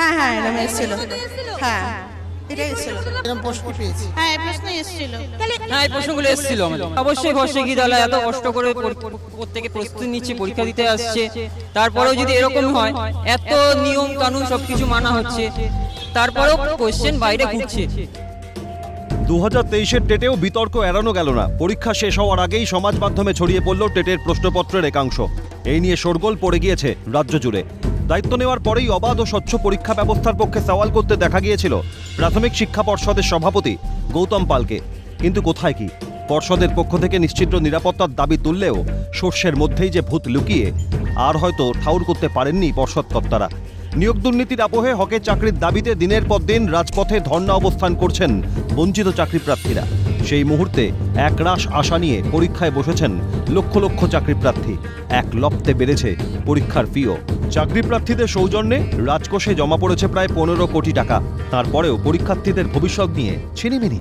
হ্যাঁ হ্যাঁ এরকম এসেছিল। হ্যাঁ এটা এসেছিল। এরকম প্রশ্ন পেয়েছি। হ্যাঁ এই প্রশ্ন এসেছিল। হ্যাঁ এই প্রশ্নগুলো এসেছিল আমাদের। অবশ্যই ভরসে দলা এত কষ্ট করে প্রত্যেকে প্রস্তুতি নিচ্ছে পরীক্ষা দিতে আসছে। তারপরেও যদি এরকম হয় এত নিয়ম কানুন সবকিছু মানা হচ্ছে। তারপরেও কোশ্চেন বাইরে ঘুরছে। দু হাজার তেইশের টেটেও বিতর্ক এড়ানো গেল না। পরীক্ষা শেষ হওয়ার আগেই সমাজ মাধ্যমে ছড়িয়ে পড়ল টেটের প্রশ্নপত্রের একাংশ। এই নিয়ে শোরগোল পড়ে গিয়েছে রাজ্য জুড়ে। দায়িত্ব নেওয়ার পরেই অবাধ ও স্বচ্ছ পরীক্ষা ব্যবস্থার পক্ষে সওয়াল করতে দেখা গিয়েছিল প্রাথমিক শিক্ষা পর্ষদের সভাপতি গৌতম পালকে। কিন্তু কোথায় কি? পর্ষদের পক্ষ থেকে নিশ্চিত নিরাপত্তার দাবি তুললেও শস্যের মধ্যেই যে ভূত লুকিয়ে, আর হয়তো ঠাউর করতে পারেননি পর্ষদ কর্তারা। নিয়োগ দুর্নীতির আবহে হকের চাকরির দাবিতে দিনের পর দিন রাজপথে ধর্ণা অবস্থান করছেন বঞ্চিত চাকরি প্রার্থীরা সেই মুহূর্তে একরাশ আশা নিয়ে পরীক্ষায় বসেছেন লক্ষ লক্ষ চাকরি প্রার্থী এক লপ্তে বেড়েছে পরীক্ষার ফিও। চাকরি প্রার্থীদের সৌজন্যে রাজকোষে জমা পড়েছে প্রায় পনেরো কোটি টাকা। তারপরেও পরীক্ষার্থীদের ভবিষ্যৎ নিয়ে ছিনিমিনি।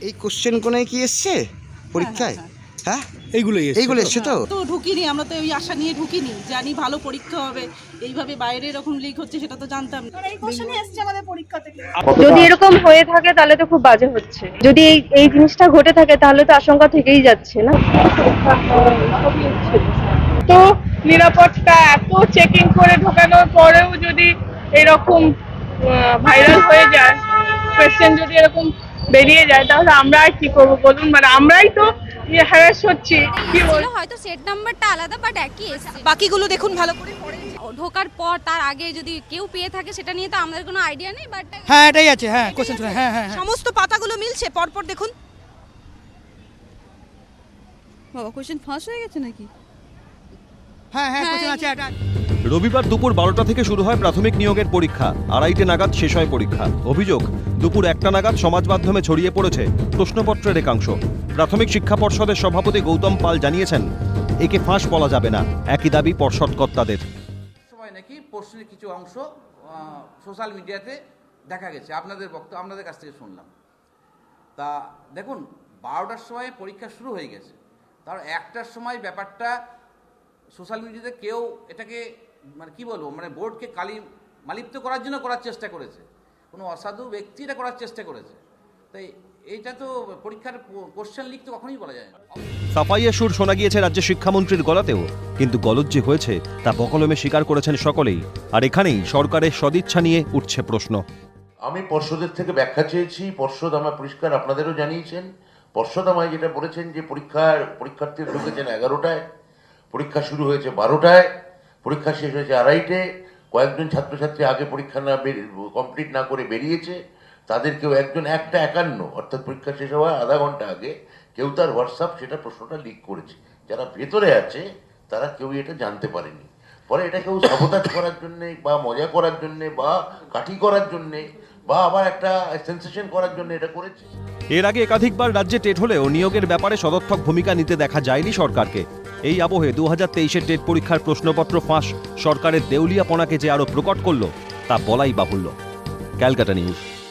এই কোশ্চেন কোনায় কি এসছে? পরীক্ষায়? হ্যাঁ? এইগুলোই এইগুলো এসছে তো? তো ঢুকিনি আমরা তো ওই আশা নিয়ে ঢুকিনি। জানি ভালো পরীক্ষা হবে। এইভাবে বাইরে এরকম লিক হচ্ছে সেটা তো জানতাম না। এই কোশ্চেনই এসছে আমাদের পরীক্ষা থেকে। যদি এরকম হয়ে থাকে তাহলে তো খুব বাজে হচ্ছে। যদি এই এই জিনিসটা ঘটে থাকে তাহলে তো আশঙ্কা থেকেই যাচ্ছে না? তো নিরাপত্তা এত চেকিং করে ঢোকানোর পরেও যদি এরকম ভাইরাল হয়ে যায় কোয়েশ্চেন যদি এরকম বেরিয়ে যায় তাহলে আমরা আর কি করব বলুন? মানে আমরাই তো হ্যারাস হচ্ছি। কি বল হয়তো সেট নাম্বারটা আলাদা বাট একই বাকিগুলো দেখুন ভালো করে ঢোকার পর তার আগে যদি কেউ পেয়ে থাকে সেটা নিয়ে তো আমাদের কোনো আইডিয়া নেই বাট হ্যাঁ এটাই আছে হ্যাঁ কোশ্চেন হ্যাঁ হ্যাঁ হ্যাঁ। সমস্ত পাতাগুলো মিলছে পরপর দেখুন। বাবা কোশ্চেন ফাঁস হয়ে গেছে নাকি? হ্যাঁ হ্যাঁ কোশ্চেন আছে এটা রবিবার দুপুর বারোটা থেকে শুরু হয় প্রাথমিক নিয়োগের পরীক্ষা। আড়াইটে নাগাদ শেষ হয় পরীক্ষা। অভিযোগ দুপুর একটা নাগাদ সমাজ মাধ্যমে ছড়িয়ে পড়েছে প্রশ্নপত্রের একাংশ। প্রাথমিক শিক্ষা পর্ষদের সভাপতি গৌতম পাল জানিয়েছেন, একে ফাঁস বলা যাবে না, একই দাবি পর্ষদ কর্তাদের সময় নাকি প্রশ্নের কিছু অংশ সোশ্যাল মিডিয়াতে দেখা গেছে। আপনাদের বক্তব্য আপনাদের কাছ থেকে শুনলাম। তা দেখুন, বারোটার সময় পরীক্ষা শুরু হয়ে গেছে। তার একটার সময় ব্যাপারটা সোশ্যাল মিডিয়াতে কেউ এটাকে মানে কি বলব মানে বোর্ডকে কালি মালিপ্ত করার জন্য করার চেষ্টা করেছে। কোনো অসাধু ব্যক্তি এটা করার চেষ্টা করেছে। তাই এইটা তো পরীক্ষার কোশ্চেন লিখ তো কখনোই বলা যায় না। সাফাইয়ের সুর শোনা গিয়েছে রাজ্য শিক্ষামন্ত্রীর গলাতেও। কিন্তু গলদ যে হয়েছে তা বকলমে স্বীকার করেছেন সকলেই। আর এখানেই সরকারের সদিচ্ছা নিয়ে উঠছে প্রশ্ন। আমি পর্ষদের থেকে ব্যাখ্যা চেয়েছি। পর্ষদ আমার পরিষ্কার আপনাদেরও জানিয়েছেন। পর্ষদ আমায় যেটা বলেছেন যে পরীক্ষার পরীক্ষার্থী ঢুকেছেন এগারোটায় পরীক্ষা শুরু হয়েছে বারোটায় পরীক্ষা শেষ হয়েছে আড়াইটে কয়েকজন ছাত্রছাত্রী আগে পরীক্ষা না কমপ্লিট না করে বেরিয়েছে। তাদের কেউ একজন একটা একান্ন, অর্থাৎ পরীক্ষা শেষ হওয়ার আধা ঘণ্টা আগে কেউ তার হোয়াটসঅ্যাপ সেটা প্রশ্নটা লিক করেছে। যারা ভেতরে আছে, তারা কেউ এটা জানতে পারেনি। পরে এটা কেউ সাবোতাজ করার জন্যে বা মজা করার জন্যে বা কাঠি করার জন্যে বা আবার একটা সেন্সেশন করার জন্য এটা করেছে। এর আগে একাধিকবার রাজ্যে টেট হলেও নিয়োগের ব্যাপারে সদর্থক ভূমিকা নিতে দেখা যায়নি সরকারকে। এই আবহে দু হাজার তেইশের টেট পরীক্ষার প্রশ্নপত্র ফাঁস, সরকারের দেউলিয়াপনাকে যে আরও প্রকট করল, তা বলাই বাহুল্য। ক্যালকাটা নিউজ।